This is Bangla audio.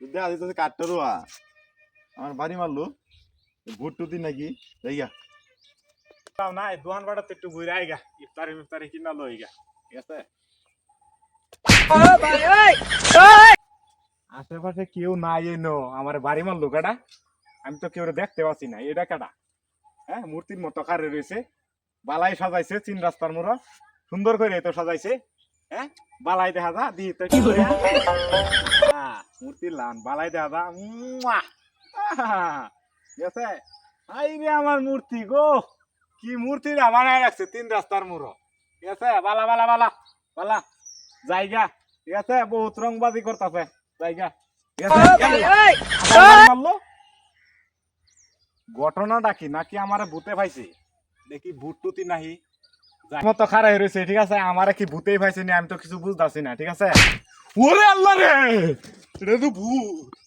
দেখা দিতেছে কাঠটা রোয়া আমার বাড়ি মারলো ভুট টুতি নাকি? দেখা তাও নাই দোকান বাড়াতে একটু ঘুরে আইগা। ইফতারি মিফতারি কিনা লইগা ঠিক আছে? আশেপাশে কেউ নাই এনো। আমার বাড়ি মারলো কাটা আমি তো কেউ দেখতে পাচ্ছি না এটা কাটা হ্যাঁ মূর্তির মতো কারে রয়েছে বালাই সাজাইছে চিন রাস্তার মোড় সুন্দর করে তো সাজাইছে। হ্যাঁ বালাই দেখা যা দি তো হ্যাঁ, লান বালাই! ঠিক আছে আই রে আমার মূর্তি গো কি মূর্তি রে বানায় রাখছে তিন রাস্তার মোড়। ঠিক আছে বালা বালা বালা বালা জায়গা। ঠিক আছে বহুত রংবাজি করতেছে জায়গা। ঠিক আছে আবার মারলো? ঘটনাটা কি নাকি আমার ভূতে পাইছে দেখি ভূত টুতি নাহি। মতো খারাপ রয়েছে ঠিক আছে? আমার কি ভূতেই পাইছে না? আমি তো কিছু বুঝতেছি না ঠিক আছে? ওরে আল্লাহ রে! এটা তো ভূত